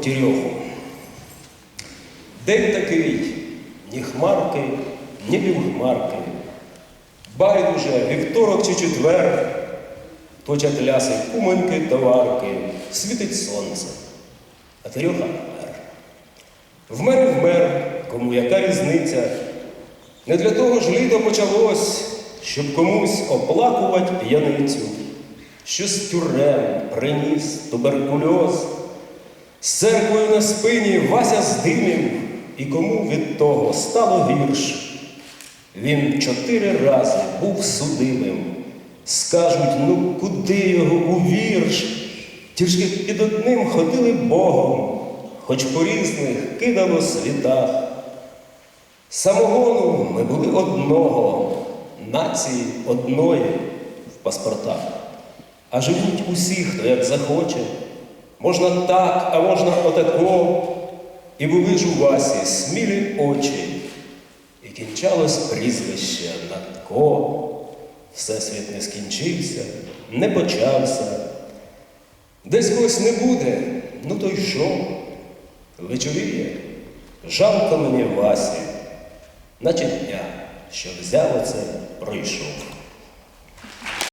Тірьоху. День такий, ні хмарки, ні півхмарки. Байдуже, вівторок чи четвер, точать ляси кумоньки товарки, світить сонце, а Терьоха вмер. Вмер і вмер, кому яка різниця. Не для того ж літо почалось, щоб комусь оплакувати п'яницю, що з тюрем приніс туберкульоз, з церквою на спині Вася здимів, і кому від того стало гірш. Він чотири рази був судимим. Скажуть, ну куди його у вірш? Тільки під одним ходили Богом, хоч по різних кидало світах. Самогону ми були одного, нації одної в паспортах. А живуть усі, хто як захоче. Можна так, а можна отако. І були ж у Васі смілі очі. І кінчалось прізвище Натко. Всесвіт не скінчився, не почався. Десь когось не буде, ну то й що? Вечоріє, жалко мені Васі, наче дня, що взяв оце, пройшов.